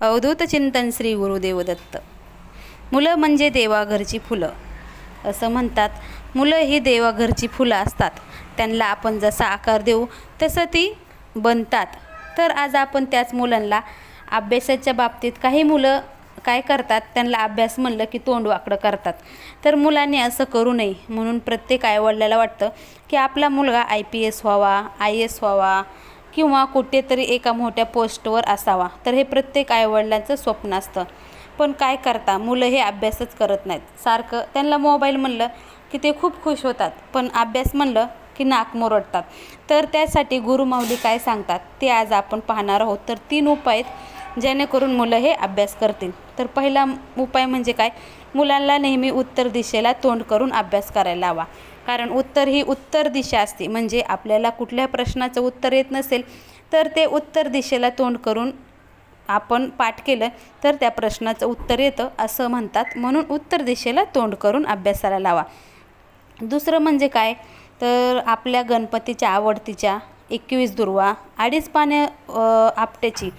अवधूत चिंतन श्री गुरुदेव दत्त मुलं म्हणजे देवाघरची फुलं. असं म्हणतात मुलं ही देवाघरची फुलं असतात. त्यांना आपण जसा आकार देऊ तसं ती बनतात. तर आज आपण त्याच मुलांना अभ्यासाच्या बाबतीत काही मुलं काय करतात त्यांना अभ्यास म्हणलं की तोंड वाकडं करतात. तर मुलांनी असं करू नये म्हणून प्रत्येक आईवडिलाला वाटतं की आपला मुलगा आय पी एस व्हावा आय एस व्हावा किंवा कुठेतरी एका मोठ्या पोस्टवर असावा. तर हे प्रत्येक आईवडिलांचं स्वप्न असतं. पण काय करता? मुलं हे अभ्यासच करत नाहीत. सारखं त्यांना मोबाईल म्हणलं की ते खूप खुश होतात. पण अभ्यास म्हणलं की नाक मोरडतात. तर त्यासाठी गुरुमाऊली काय सांगतात? ते आज आपण पाहणार आहोत. तर तीन उपाय आहेत. जेणेकरून मुलं हे अभ्यास करतील. तर पहिला उपाय म्हणजे काय? मुलांना नेहमी उत्तर दिशेला तोंड करून अभ्यास करायला हवा कारण उत्तर ही उत्तर दिशा असते. म्हणजे आपल्याला कुठल्या प्रश्नाचं उत्तर येत नसेल तर ते उत्तर दिशेला तोंड करून आपण पाठ केलं तर त्या प्रश्नाचं उत्तर येतं असं म्हणतात. म्हणून उत्तर दिशेला तोंड करून अभ्यासाला लावा. दुसरं म्हणजे काय? तर आपल्या गणपतीच्या आवडतीच्या एकवीस दुर्वा अडीच पानं आपट्याची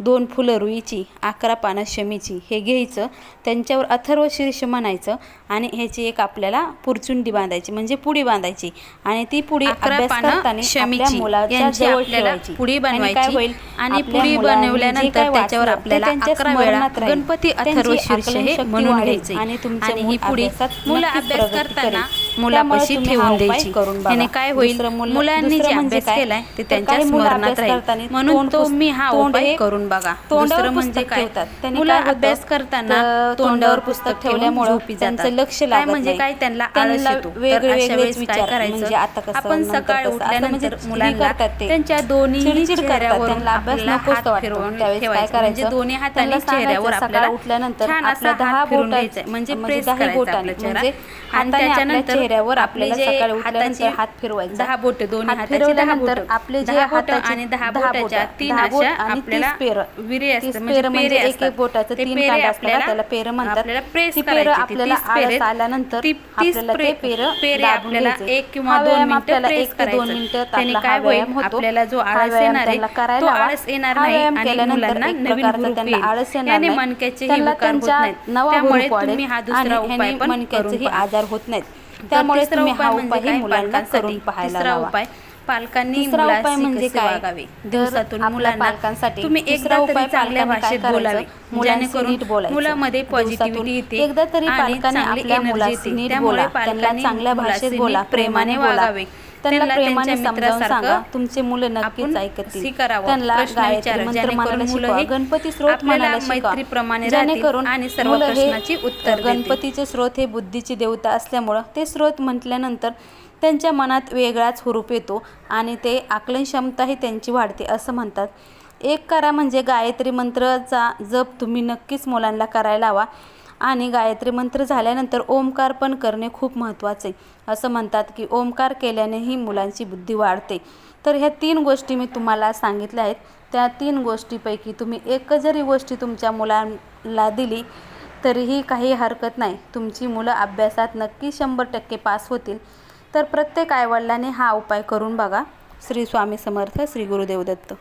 दोन फुलं रुईची अकरा पानं शमीची हे घ्यायचं त्यांच्यावर अथर्व शीर्ष म्हणायचं आणि ह्याची एक आपल्याला पुरचुंडी बांधायची म्हणजे पुडी बांधायची आणि ती पुडी ठेवायची. पुडी बनवायची होईल आणि पुडी बनवल्यानंतर त्याच्यावर आपल्याला अकरा वेळा. गणपती अथर्व शीर्ष हे म्हणून घ्यायचे आणि ही पुडी अभ्यासात मुलं अभ्यास करताना. मुलापाशी ठेवून द्यायची करून बघा. याने काय होईल मुलांनी जे म्हणजे अभ्यास? केलाय ते त्यांच्या स्मरणात राहील म्हणून तो मी हा तोंड उपाय करून बघा दुसरं म्हणजे काय. त्यांनी मुलं? अभ्यास करताना तोंडावर पुस्तक ठेवल्यामुळे त्यांचं लक्ष काय लागत म्हणजे. काय त्यांना आळस त्यांना येतो काय करायचं म्हणजे आपण सकाळी उठल्यानंतर म्हणजे मुलांना. त्यांच्या दोन्ही त्यांना ठेवायचं करायचं? म्हणजे दोन्ही हाताने त्यांना चेहऱ्यावर सकाळी आपल्याला उठल्यानंतर छान असा दहा हात फिरून घ्यायचा म्हणजे प्रेस करायचा आपला चेहरा आणि त्याच्यानंतर चेहऱ्यावर आपले आपल्याला जे सकाळी उठल्यानंतर हात फिरवायचा. दहा बोट दोन्ही हात हाताची आपले जे हाताचे आणि दहा बोटाच्या बोटं, तीन आणि पेरं. पेरं म्हणजे म्हणजे एक एक बोटाचं ते तीन पेरे कांडे असतात आपल्याला त्याला पेरं म्हणतात. ती पेरं आपल्याला आळस आल्यानंतर आपल्याला ते प्रे- आपल्याला. एक किंवा हा दोन मिनिटं एक ते दोन. मिनिटं त्याने काय हा व्यायाम होतो. आपल्याला जो हा आळस येणार आहे तो. आळस येणार हा नाही आणि केल्यानंतर मुलांना नवीन त्यांना. आळस येणार नाही. मणक्याचेही त्यांना विकार होत नाहीत त्यामुळे तुम्ही हा दुसरा उपाय पण करून. आजार होत नाहीत त्यामुळे तुम्ही हा उपाय म्हणजे हे? मुलांना. करून पाहायला उपाय पालकांनी उपाय म्हणजे काय वागावे दिवसातून मुलांना पालकांसाठी तुम्ही एकदा उपाय चांगल्या भाषेत? बोलावे जेणेकरून. मुलामध्ये पॉझिटिव्हिटी येते एकदा तरी पालकांनी आपल्या मुलाशी. नीट बोला पालकांनी चांगल्या भाषेत बोला प्रेमाने. वागावे त्यांना प्रेमाने समजावून सांगा तुमचे मुलं नक्कीच ऐकतील. त्यांना गायत्री. मंत्र म्हणायला शिकवा गणपती स्रोत म्हणायला शिकवा जेणेकरून आणि सर्व हे प्रश्नाची उत्तर. गणपतीचे स्रोत हे बुद्धीची देवता असल्यामुळं ते स्रोत म्हटल्यानंतर त्यांच्या मनात वेगळाच हुरूप येतो आणि ते आकलन क्षमताही त्यांची वाढते असं म्हणतात एक करा म्हणजे गायत्री मंत्राचा जप तुम्ही नक्कीच मुलांना करायला हवा आणि गायत्री मंत्र झाल्यानंतर ओमकार पण करणे खूप महत्त्वाचे असं म्हणतात की ओमकार केल्यानेही मुलांची बुद्धी वाढते. तर ह्या तीन गोष्टी मी तुम्हाला सांगितल्या आहेत. त्या तीन गोष्टीपैकी तुम्ही एक जरी गोष्टी तुमच्या मुलांना दिली तरीही काही हरकत नाही. तुमची मुलं अभ्यासात नक्की शंभर टक्के पास होतील. तर प्रत्येक आईवडिलाने हा उपाय करून बघा. श्री स्वामी समर्थ श्री गुरुदेव दत्त.